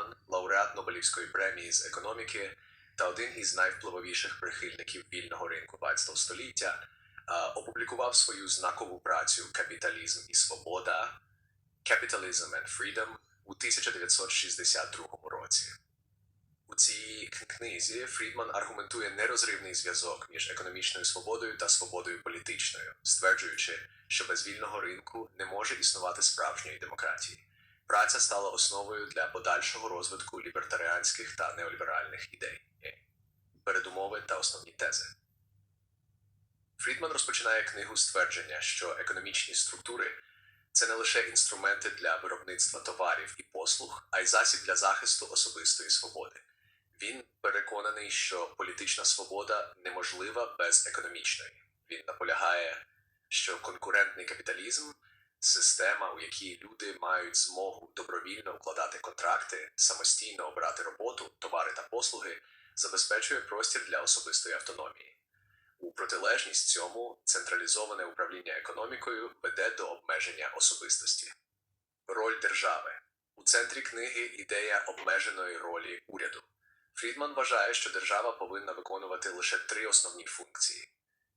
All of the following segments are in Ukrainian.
Фрідман, лауреат Нобелівської премії з економіки та один із найвпливовіших прихильників вільного ринку 20 століття, опублікував свою знакову працю Капіталізм і свобода Capitalism and Freedom у 1962 році. У цій книзі Фрідман аргументує нерозривний зв'язок між економічною свободою та свободою політичною, стверджуючи, що без вільного ринку не може існувати справжньої демократії. Праця стала основою для подальшого розвитку лібертаріанських та неоліберальних ідей, передумови та основні тези. Фрідман розпочинає книгу ствердження, що економічні структури це не лише інструменти для виробництва товарів і послуг, а й засіб для захисту особистої свободи. Він переконаний, що політична свобода неможлива без економічної. Він наполягає, що конкурентний капіталізм система, у якій люди мають змогу добровільно укладати контракти, самостійно обирати роботу, товари та послуги, забезпечує простір для особистої автономії. У протилежність цьому централізоване управління економікою веде до обмеження особистості. Роль держави у центрі книги ідея обмеженої ролі уряду. Фрідман вважає, що держава повинна виконувати лише три основні функції: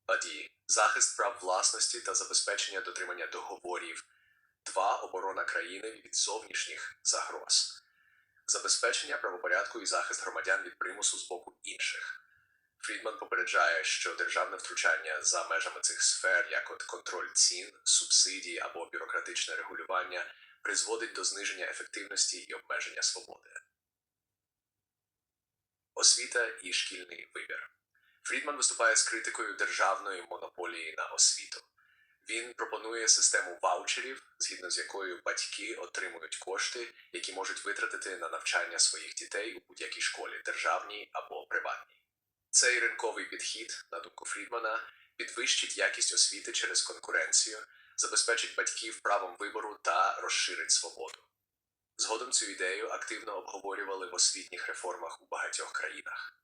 Аді захист прав власності та забезпечення дотримання договорів, два оборона країни від зовнішніх загроз, забезпечення правопорядку і захист громадян від примусу з боку інших. Фрідман попереджає, що державне втручання за межами цих сфер, як от контроль цін, субсидії або бюрократичне регулювання, призводить до зниження ефективності і обмеження свободи. Освіта і шкільний вибір. Фрідман виступає з критикою державної монополії на освіту. Він пропонує систему ваучерів, згідно з якою батьки отримують кошти, які можуть витратити на навчання своїх дітей у будь-якій школі, державній або приватній. Цей ринковий підхід, на думку Фрідмана, підвищить якість освіти через конкуренцію, забезпечить батьків правом вибору та розширить свободу. Згодом цю ідею активно обговорювали в освітніх реформах у багатьох країнах.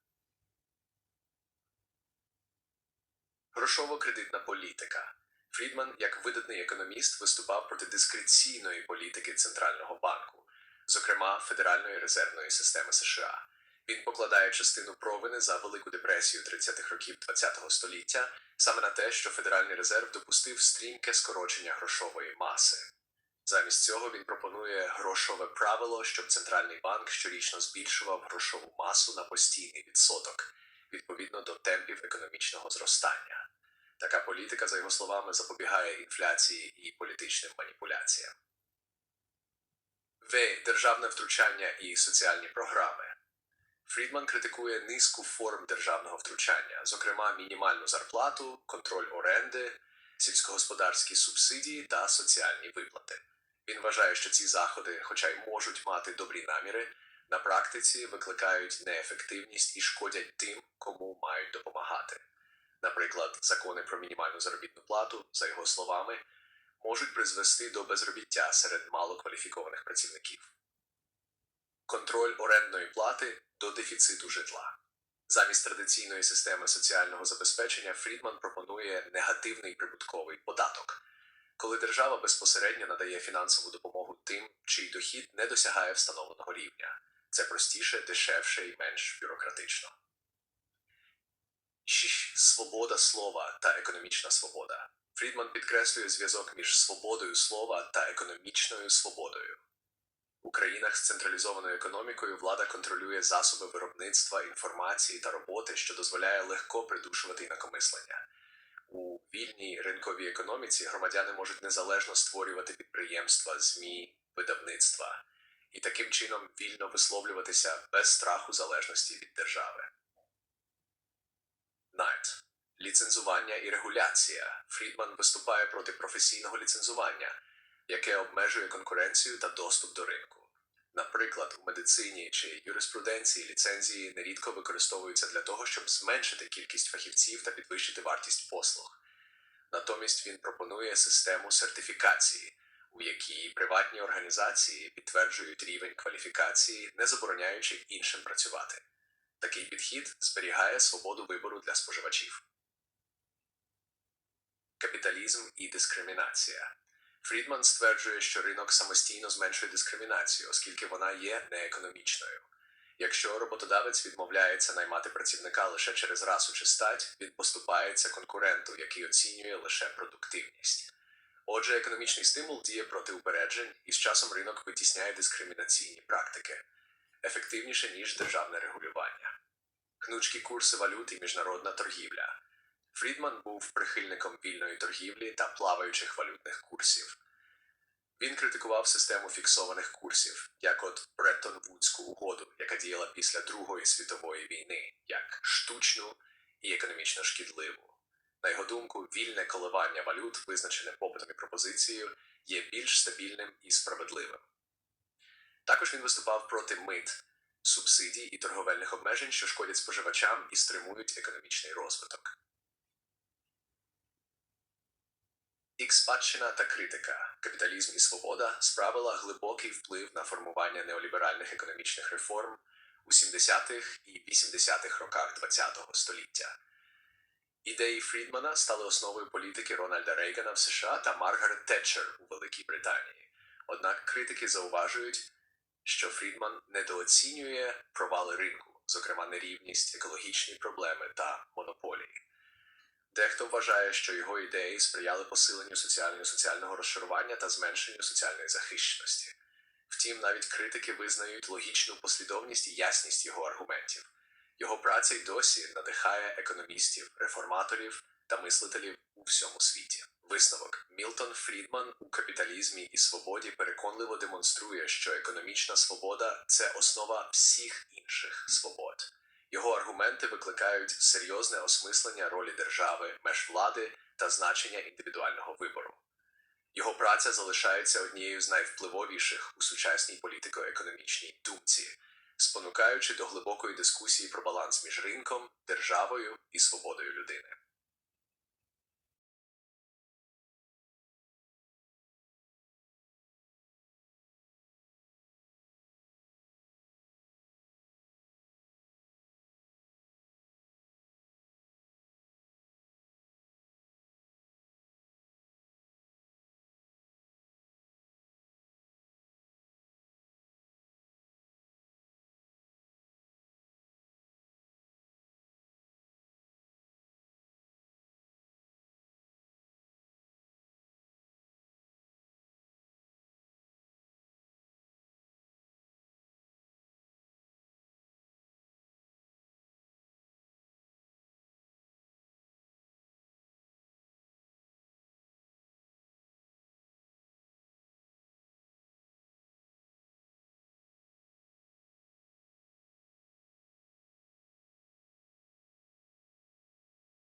Грошово-кредитна політика. Фрідман, як видатний економіст, виступав проти дискреційної політики Центрального банку, зокрема Федеральної резервної системи США. Він покладає частину провини за Велику депресію 30-х років ХХ століття саме на те, що Федеральний резерв допустив стрімке скорочення грошової маси. Замість цього він пропонує грошове правило, щоб центральний банк щорічно збільшував грошову масу на постійний відсоток відповідно до темпів економічного зростання. Така політика, за його словами, запобігає інфляції і політичним маніпуляціям. В. Державне втручання і соціальні програми. Фрідман критикує низку форм державного втручання, зокрема мінімальну зарплату, контроль оренди, сільськогосподарські субсидії та соціальні виплати. Він вважає, що ці заходи, хоча й можуть мати добрі наміри, на практиці викликають неефективність і шкодять тим, кому мають допомагати. Наприклад, закони про мінімальну заробітну плату, за його словами, можуть призвести до безробіття серед малокваліфікованих працівників. Контроль орендної плати до дефіциту житла. Замість традиційної системи соціального забезпечення Фрідман пропонує негативний прибутковий податок, коли держава безпосередньо надає фінансову допомогу тим, чий дохід не досягає встановленого рівня. Це простіше, дешевше і менш бюрократично. 6. Свобода слова та економічна свобода. Фрідман підкреслює зв'язок між свободою слова та економічною свободою. У країнах з централізованою економікою влада контролює засоби виробництва, інформації та роботи, що дозволяє легко придушувати інакомислення. У вільній ринковій економіці громадяни можуть незалежно створювати підприємства, ЗМІ, видавництва і таким чином вільно висловлюватися без страху залежності від держави. Найт. Ліцензування і регуляція. Фрідман виступає проти професійного ліцензування, яке обмежує конкуренцію та доступ до ринку. Наприклад, у медицині чи юриспруденції ліцензії нерідко використовуються для того, щоб зменшити кількість фахівців та підвищити вартість послуг. Натомість він пропонує систему сертифікації, у якій приватні організації підтверджують рівень кваліфікації, не забороняючи іншим працювати. Такий підхід зберігає свободу вибору для споживачів. Капіталізм і дискримінація. Фрідман стверджує, що ринок самостійно зменшує дискримінацію, оскільки вона є неекономічною. Якщо роботодавець відмовляється наймати працівника лише через расу чи стать, він поступається конкуренту, який оцінює лише продуктивність. Отже, економічний стимул діє проти упереджень, і з часом ринок витісняє дискримінаційні практики ефективніше, ніж державне регулювання. Гнучкі курси валют і міжнародна торгівля. Фрідман був прихильником вільної торгівлі та плаваючих валютних курсів. Він критикував систему фіксованих курсів, як от Бреттон-Вудську угоду, яка діяла після Другої світової війни, як штучну і економічно шкідливу. На його думку, вільне коливання валют, визначене попитом і пропозицією, є більш стабільним і справедливим. Також він виступав проти мит, субсидій і торговельних обмежень, що шкодять споживачам і стримують економічний розвиток. Їх спадщина та критика, капіталізм і свобода справила глибокий вплив на формування неоліберальних економічних реформ у 70-х і 80-х роках ХХ століття. Ідеї Фрідмана стали основою політики Рональда Рейгана в США та Маргарет Тетчер у Великій Британії. Однак критики зауважують, що Фрідман недооцінює провали ринку, зокрема нерівність, екологічні проблеми та монополії. Дехто вважає, що його ідеї сприяли посиленню соціального соціального розшарування та зменшенню соціальної захищеності. Втім, навіть критики визнають логічну послідовність і ясність його аргументів. Його праця й досі надихає економістів, реформаторів та мислителів у всьому світі. Висновок Мілтон Фрідман у капіталізмі і свободі переконливо демонструє, що економічна свобода це основа всіх інших свобод. Його аргументи викликають серйозне осмислення ролі держави, меж влади та значення індивідуального вибору. Його праця залишається однією з найвпливовіших у сучасній політико-економічній думці, спонукаючи до глибокої дискусії про баланс між ринком, державою і свободою людини.